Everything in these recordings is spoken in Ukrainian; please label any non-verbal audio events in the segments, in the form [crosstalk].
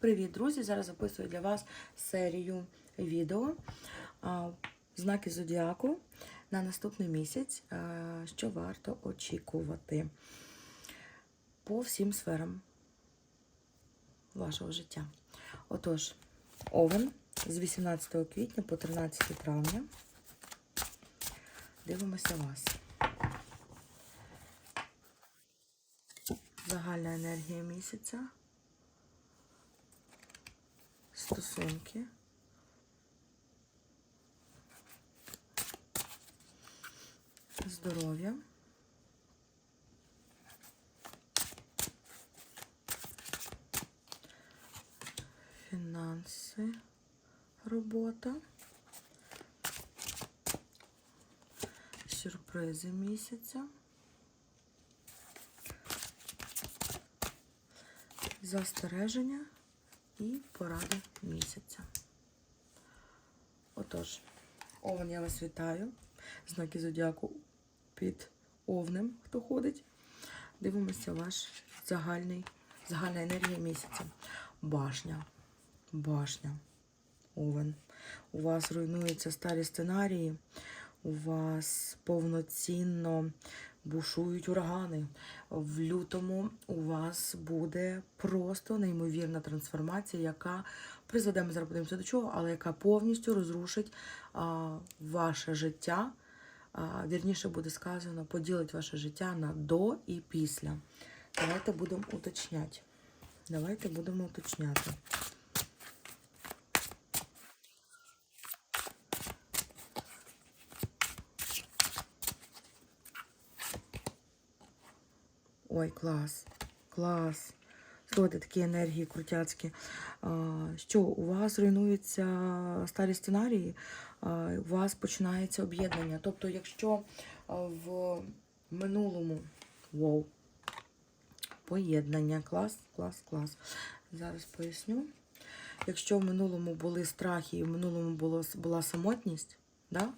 Привіт, друзі! Зараз записую для вас серію відео знаки зодіаку на наступний місяць, що варто очікувати по всім сферам вашого життя. Отож, Овен з 18 квітня по 13 травня. Дивимося вас. Загальна енергія місяця. Стосунки. Здоров'я. Фінанси. Робота. Сюрпризи місяця. Застереження і поради місяця. Отож, Овен, я вас вітаю. Знаки зодіаку під овнем, хто ходить. Дивимося ваш загальний, загальна енергія місяця. Башня. Башня. Овен. У вас руйнуються старі сценарії. У вас повноцінно бушують урагани. В лютому у вас буде просто неймовірна трансформація, яка призведе, ми зараз подивимося до чого, але яка повністю розрушить а, ваше життя. А, вірніше буде сказано, поділить ваше життя на до і після. Давайте будемо уточняти. Давайте будемо уточняти. Ой, клас, клас. Слухайте, такі енергії крутяцькі. Що у вас руйнуються старі сценарії, у вас починається об'єднання. Тобто, якщо в минулому вау, поєднання, клас, клас, клас. Зараз поясню. Якщо в минулому були страхи і в минулому було, була самотність, да?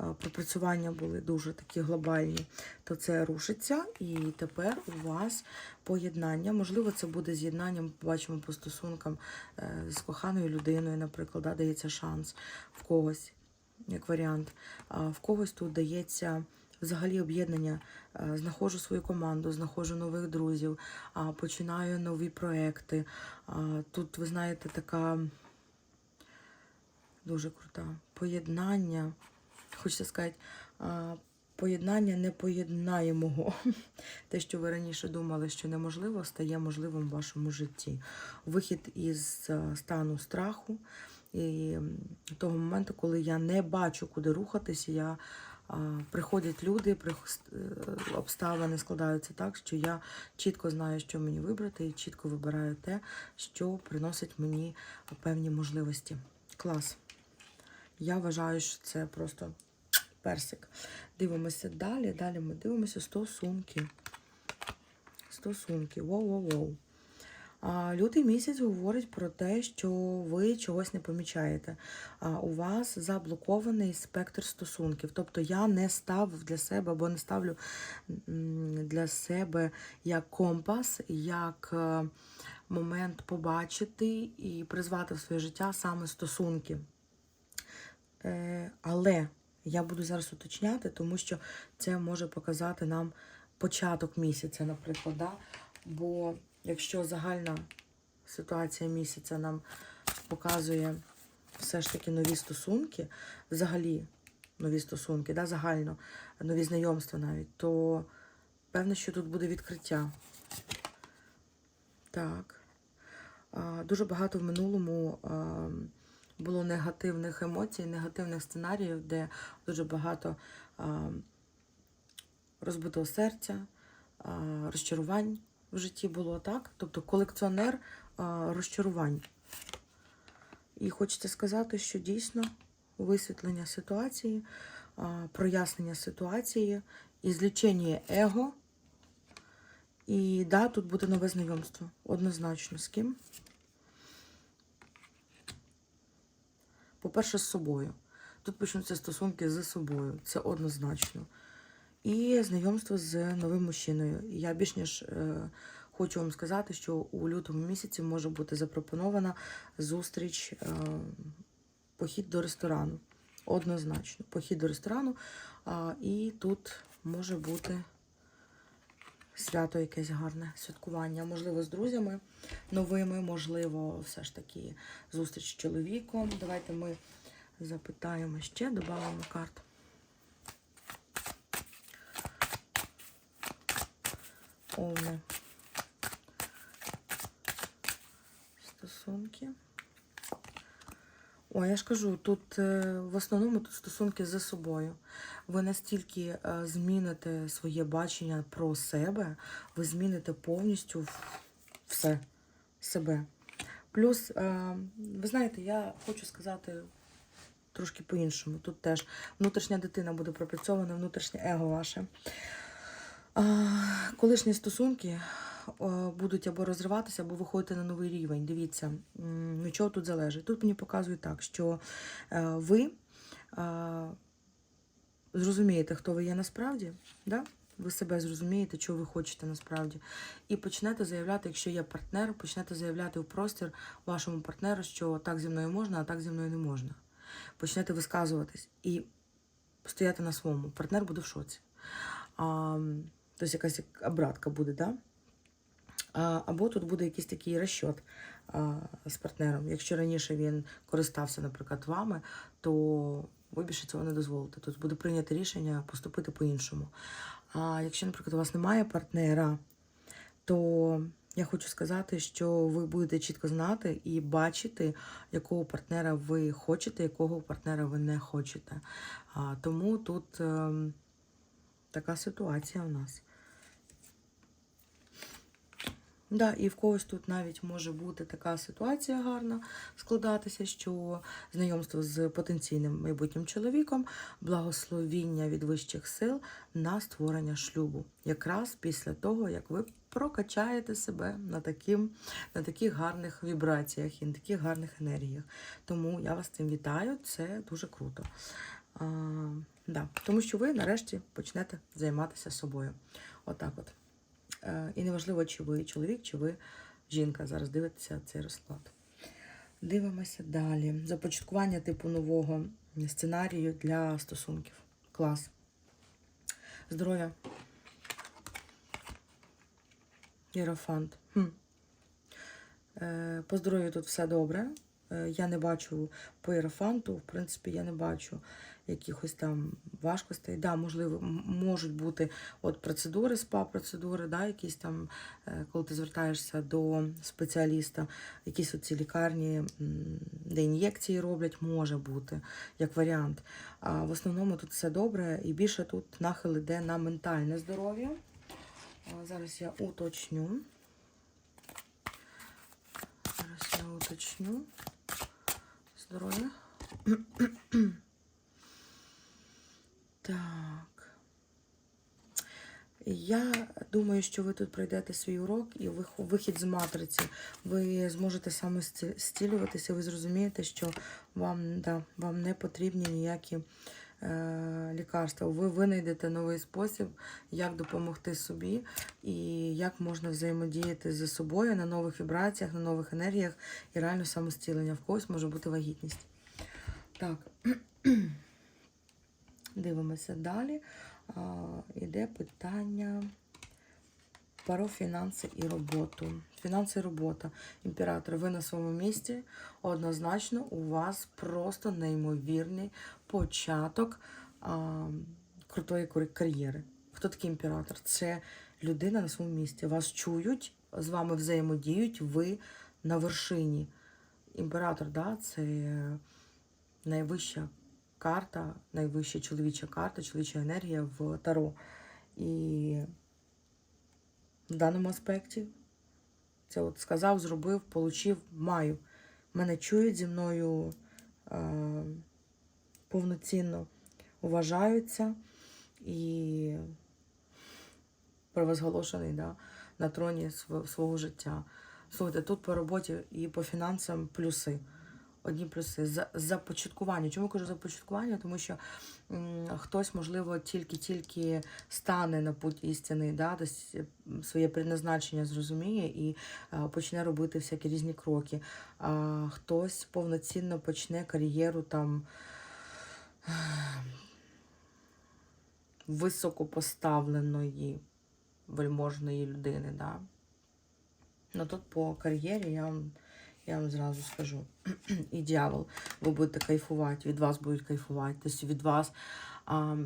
А, пропрацювання були дуже такі глобальні, то це рушиться. І тепер у вас поєднання. Можливо, це буде з'єднанням, побачимо по стосункам е, з коханою людиною, наприклад, да, дається шанс в когось, як варіант. А в когось тут дається. Взагалі об'єднання, Е, знаходжу свою команду, знаходжу нових друзів, починаю нові проекти. Тут, ви знаєте, така дуже крута поєднання. Хочеться сказати, поєднання непоєднаємого. [laughs] Те, що ви раніше думали, що неможливо, стає можливим в вашому житті. Вихід із стану страху і того моменту, коли я не бачу, куди рухатися, я приходять люди, е, обставини складаються так, що я чітко знаю, що мені вибрати, і чітко вибираю те, що приносить мені певні можливості. Клас. Я вважаю, що це просто персик. Дивимося далі. Далі ми дивимося стосунки. Стосунки. Воу-воу-воу. Лютий місяць говорить про те, що ви чогось не помічаєте. А, У вас заблокований спектр стосунків. Тобто я не ставив для себе або не ставлю для себе як компас, як е, момент побачити і призвати в своє життя саме стосунки. Е, Але я буду зараз уточняти, тому що це може показати нам початок місяця, наприклад. Да? Бо якщо загальна ситуація місяця нам показує все ж таки нові стосунки, взагалі нові стосунки, да, загально, нові знайомства навіть, то певно, що тут буде відкриття. Так. Дуже багато в минулому було негативних емоцій, негативних сценаріїв, де дуже багато розбитого серця, розчарувань в житті було так. Тобто колекціонер розчарувань. І хочеться сказати, що дійсно висвітлення ситуації, прояснення ситуації і злічення его. І да, тут буде нове знайомство. Однозначно з ким. По-перше, з собою. Тут почнуться стосунки з собою. Це однозначно. І знайомство з новим мужчиною. Я більш ніж е, хочу вам сказати, що у лютому місяці може бути запропонована зустріч, е, похід до ресторану. Однозначно, похід до ресторану. А, і тут може бути свято якесь гарне, святкування. Можливо, з друзями новими, можливо, все ж таки зустріч з чоловіком. Давайте ми запитаємо ще, додамо карт. Овни. Стосунки. О, я ж кажу, тут е, в основному тут стосунки за собою. Ви настільки е, зміните своє бачення про себе, ви зміните повністю все себе. Плюс, е, ви знаєте, я хочу сказати трошки по-іншому. Тут теж внутрішня дитина буде пропрацьована, внутрішнє его ваше. Колишні стосунки будуть або розриватися, або виходити на новий рівень. Дивіться, від чого тут залежить. Тут мені показують так, що е, ви е, зрозумієте, хто ви є насправді, да? ви себе зрозумієте, чого ви хочете насправді. І почнете заявляти, якщо є партнер, почнете заявляти в простір вашому партнеру, що так зі мною можна, а так зі мною не можна. Почнете висказуватись і стояти на своєму. Партнер буде в шоці. А, тобто якась як обратка буде, да? Або тут буде якийсь такий розчот з партнером. Якщо раніше він користався, наприклад, вами, то ви більше цього не дозволите. Тут буде прийнято рішення поступити по-іншому. А якщо, наприклад, у вас немає партнера, то я хочу сказати, що ви будете чітко знати і бачити, якого партнера ви хочете, якого партнера ви не хочете. Тому тут ем, така ситуація у нас. Да, і в когось тут навіть може бути така ситуація гарна складатися, що знайомство з потенційним майбутнім чоловіком, благословіння від вищих сил на створення шлюбу, якраз після того, як ви прокачаєте себе на, таким, на таких гарних вібраціях і на таких гарних енергіях. Тому я вас цим вітаю, це дуже круто. А, да, тому що ви нарешті почнете займатися собою. Отак от. Е, І неважливо, чи ви чоловік, чи ви жінка. Зараз дивитеся цей розклад. Дивимося далі. Започаткування типу нового сценарію для стосунків. Клас. Здоров'я. Єрофант. Е, По здоров'ю тут все добре. Е, Я не бачу по єрофанту, в принципі, я не бачу якихось там важкостей. Да, можливо, можуть бути от процедури, спа-процедури, да, якісь там, е, коли ти звертаєшся до спеціаліста, якісь оці лікарні, де ін'єкції роблять, може бути як варіант. А в основному тут все добре, і більше тут нахил іде на ментальне здоров'я. Зараз я уточню. Зараз я уточню здоров'я. [clears throat] Так. Я думаю, що ви тут пройдете свій урок і вих- вихід з матриці. Ви зможете саме стілюватися, ви зрозумієте, що вам, да, вам не потрібні ніякі лікарства. Ви винайдете новий спосіб, як допомогти собі і як можна взаємодіяти з собою на нових вібраціях, на нових енергіях і реально самостілення. В когось може бути вагітність. Так. [clears throat] Дивимося далі. Іде питання про фінанси і роботу. Фінанси і робота. Імператор, ви на своєму місці. Однозначно, у вас просто неймовірний початок а, крутої кар'єри. Хто такий імператор? Це людина на своєму місці. Вас чують, з вами взаємодіють, ви на вершині. Імператор, да, це найвища карта, найвища чоловіча карта, чоловіча енергія в Таро. І в даному аспекті це от сказав, зробив, получив, маю. Мене чують зі мною е, повноцінно вважаються і провозголошений да, на троні св- свого життя. Слухайте, тут по роботі і по фінансам плюси. Одні плюси. За, започаткування. Чому кажу започаткування? Тому що хтось, можливо, тільки-тільки стане на путь істини, да, десь е, своє призначення зрозуміє і а, почне робити всякі різні кроки. А хтось повноцінно почне кар'єру там високопоставленої вельможної людини. Да? Ну тут по кар'єрі я вам, я вам зразу скажу. [clears throat] І дьявол, ви будете кайфувати, від вас будуть кайфувати. Тобто від вас а,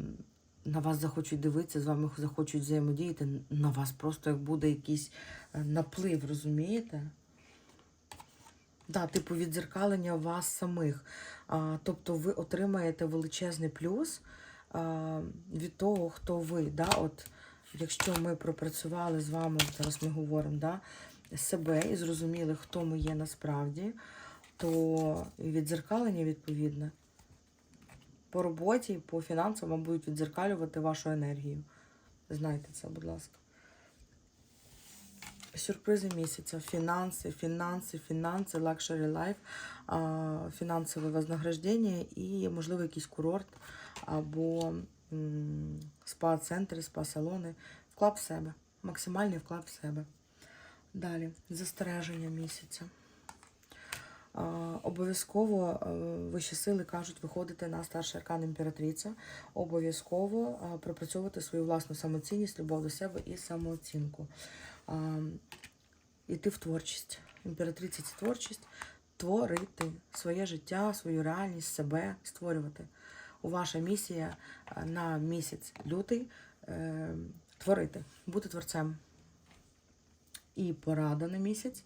на вас захочуть дивитися, з вами захочуть взаємодіяти, на вас просто як буде якийсь е, наплив, розумієте? Да, типу відзеркалення вас самих. А, тобто ви отримаєте величезний плюс а, від того, хто ви. Да? От, якщо ми пропрацювали з вами, зараз ми говоримо, да, себе і зрозуміли, хто ми є насправді, то відзеркалення відповідне по роботі, по фінансам вам будуть відзеркалювати вашу енергію. Знайте це, будь ласка. Сюрпризи місяця, фінанси, фінанси, фінанси, лакшері лайф, фінансове вознаграждення і, можливо, якийсь курорт або спа-центри, спа-салони. Вклад в себе. Максимальний вклад в себе. Далі, застереження місяця. Обов'язково е, вищі сили кажуть виходити на старший аркан імператриця. Обов'язково пропрацьовувати свою власну самоцінність, любов до себе і самооцінку. Іти в творчість. Імператриця це творчість, творити своє життя, свою реальність, себе створювати. У ваша місія на місяць лютий е, творити, бути творцем. І порада на місяць.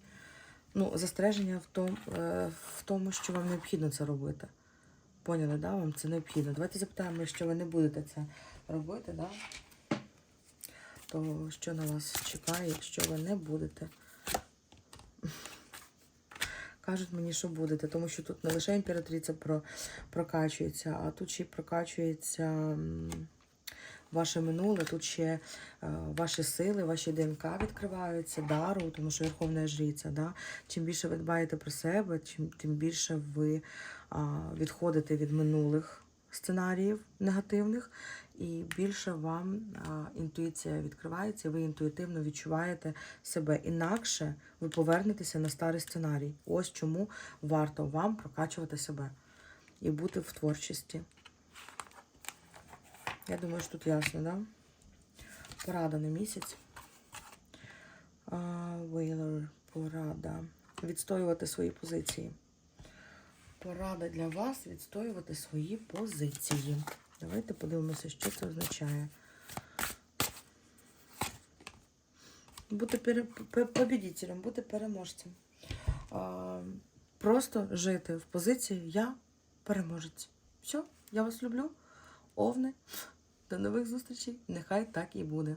Ну, застереження в тому, в тому, що вам необхідно це робити. Поняли, да? Вам це необхідно. Давайте запитаємо, що ви не будете це робити, да? то що на вас чекає, якщо ви не будете. Кажуть мені, що будете, тому що тут не лише імператриця про, прокачується, а тут ще й прокачується ваше минуле, тут ще е, ваші сили, ваші ДНК відкриваються, дару, тому що Верховна Жриця. Да? Чим більше ви дбаєте про себе, чим, тим більше ви а, відходите від минулих сценаріїв негативних, і більше вам а, інтуїція відкривається, ви інтуїтивно відчуваєте себе. Інакше ви повернетеся на старий сценарій. Ось чому варто вам прокачувати себе і бути в творчості. Я думаю, що тут ясно, да? Порада на місяць. Вейлор, порада. Відстоювати свої позиції. Порада для вас відстоювати свої позиції. Давайте подивимося, що це означає. Бути побідітелем, бути переможцем. А, просто жити в позиції я переможець. Все, я вас люблю. Овни. До нових зустрічей. Нехай так і буде.